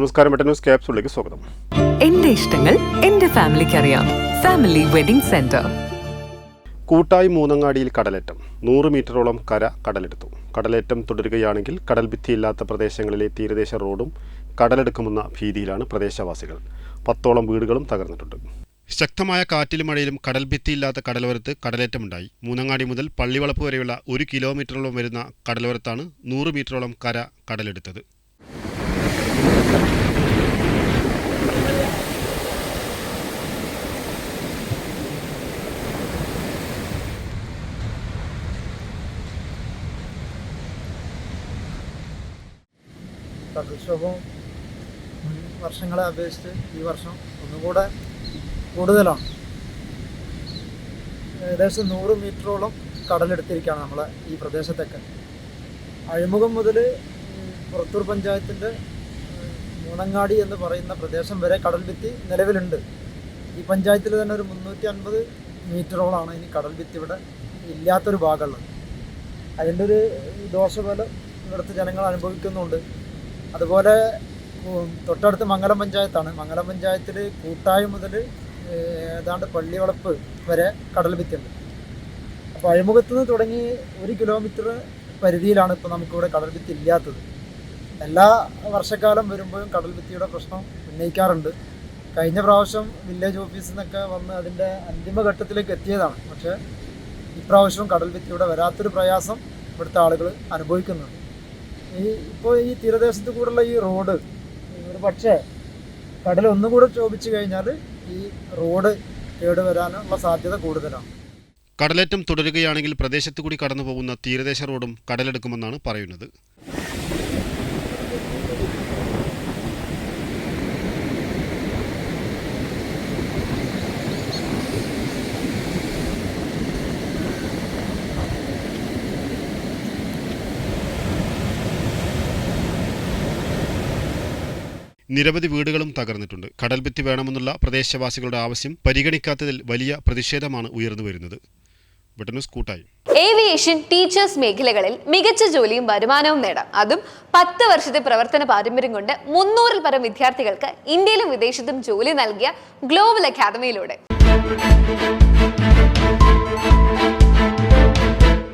നമസ്കാരം ന്യൂസ് ക്യാപ്സുകളിലേക്ക് സ്വാഗതം. എന്റെ ഇഷ്ടങ്ങൾ എന്റെ ഫാമിലിക്ക് അറിയാം ഫാമിലി വെഡിംഗ് സെന്റർ. കൂട്ടായി മൂന്നങ്ങാടിയിൽ കടലേറ്റം. നൂറ് മീറ്ററോളം കര കടലെടുത്തു. കടലേറ്റം തുടരുകയാണെങ്കിൽ കടൽ ഭിത്തിയില്ലാത്ത പ്രദേശങ്ങളിലെ തീരദേശ റോഡും കടലെടുക്കുമെന്ന ഭീതിയിലാണ് പ്രദേശവാസികൾ. പത്തോളം വീടുകളും തകർന്നിട്ടുണ്ട്. ശക്തമായ കാറ്റിലും മഴയിലും കടൽ ഭിത്തിയില്ലാത്ത കടലോരത്ത് കടലേറ്റമുണ്ടായി. മൂന്നങ്ങാടി മുതൽ പള്ളിവളപ്പ് വരെയുള്ള ഒരു കിലോമീറ്ററോളം വരുന്ന കടലോരത്താണ് നൂറ് മീറ്ററോളം കര കടലെടുത്തത്. കടൽക്ഷോഭം മുൻ വർഷങ്ങളെ അപേക്ഷിച്ച് ഈ വർഷം ഒന്നുകൂടെ കൂടുതലാണ്. ഏകദേശം നൂറ് മീറ്ററോളം കടലെടുത്തിരിക്കുകയാണ് നമ്മളെ ഈ പ്രദേശത്തൊക്കെ. അഴിമുഖം മുതൽ പുറത്തൂർ പഞ്ചായത്തിന്റെ മൂണങ്ങാടി എന്ന് പറയുന്ന പ്രദേശം വരെ കടൽ ഭിത്തി നിലവിലുണ്ട്. ഈ പഞ്ചായത്തിൽ തന്നെ ഒരു മുന്നൂറ്റി അൻപത് മീറ്ററോളാണ് ഇനി കടൽ ഭിത്തി ഇവിടെ ഇല്ലാത്തൊരു ഭാഗമുള്ളത്. അതിന്റെ ഒരു ദോഷഫലം ഇവിടുത്തെ ജനങ്ങൾ അനുഭവിക്കുന്നുണ്ട്. അതുപോലെ തൊട്ടടുത്ത് മംഗലം പഞ്ചായത്താണ്. മംഗലം പഞ്ചായത്തിൽ കൂട്ടായി മുതൽ ഏതാണ്ട് പള്ളിവളപ്പ് വരെ കടൽ ഭിത്തിയുണ്ട് അപ്പോൾ അഴിമുഖത്ത് നിന്ന് തുടങ്ങി ഒരു കിലോമീറ്റർ പരിധിയിലാണ് ഇപ്പോൾ നമുക്കിവിടെ കടൽ ഭിത്തി ഇല്ലാത്തത്. എല്ലാ വർഷക്കാലം വരുമ്പോഴും കടൽ ഭിത്തിയുടെ പ്രശ്നം ഉന്നയിക്കാറുണ്ട്. കഴിഞ്ഞ പ്രാവശ്യം വില്ലേജ് ഓഫീസിൽ നിന്നൊക്കെ വന്ന് അതിന്റെ അന്തിമഘട്ടത്തിലേക്ക് എത്തിയതാണ്. പക്ഷേ ഇപ്രാവശ്യവും കടൽ ഭിത്തിയുടെ വരാത്തൊരു പ്രയാസം ഇവിടുത്തെ ആളുകൾ അനുഭവിക്കുന്നുണ്ട്. ഈ ഇപ്പോൾ ഈ തീരദേശത്ത് കൂടെയുള്ള ഈ റോഡ് ഒരു പക്ഷേ കടൽ ഒന്നുകൂടെ ചോദിച്ചു കഴിഞ്ഞാൽ ഈ റോഡ് കേടുവരാനുള്ള സാധ്യത കൂടുതലാണ്. കടലേറ്റം തുടരുകയാണെങ്കിൽ പ്രദേശത്തു കൂടി കടന്നു പോകുന്ന തീരദേശ റോഡും കടലെടുക്കുമെന്നാണ് പറയുന്നത്. നിരവധി വീടുകളും തകർന്നിട്ടുണ്ട്. കടൽഭിത്തി വേണമെന്നുള്ള പ്രദേശവാസികളുടെ ആവശ്യം പരിഗണിക്കാത്തതിൽ വലിയ പ്രതിഷേധമാണ് ഉയർന്നു വരുന്നത്. ഏവിയേഷൻ ടീച്ചേഴ്സ് മേഖലകളിൽ മികച്ച ജോലിയും വരുമാനവും നേടാം. അതും പത്ത് വർഷത്തെ പ്രവർത്തന പാരമ്പര്യം കൊണ്ട് മുന്നൂറിൽ പരം വിദ്യാർത്ഥികൾക്ക് ഇന്ത്യയിലും വിദേശത്തും ജോലി നൽകിയ ഗ്ലോബൽ അക്കാദമിയിലൂടെ.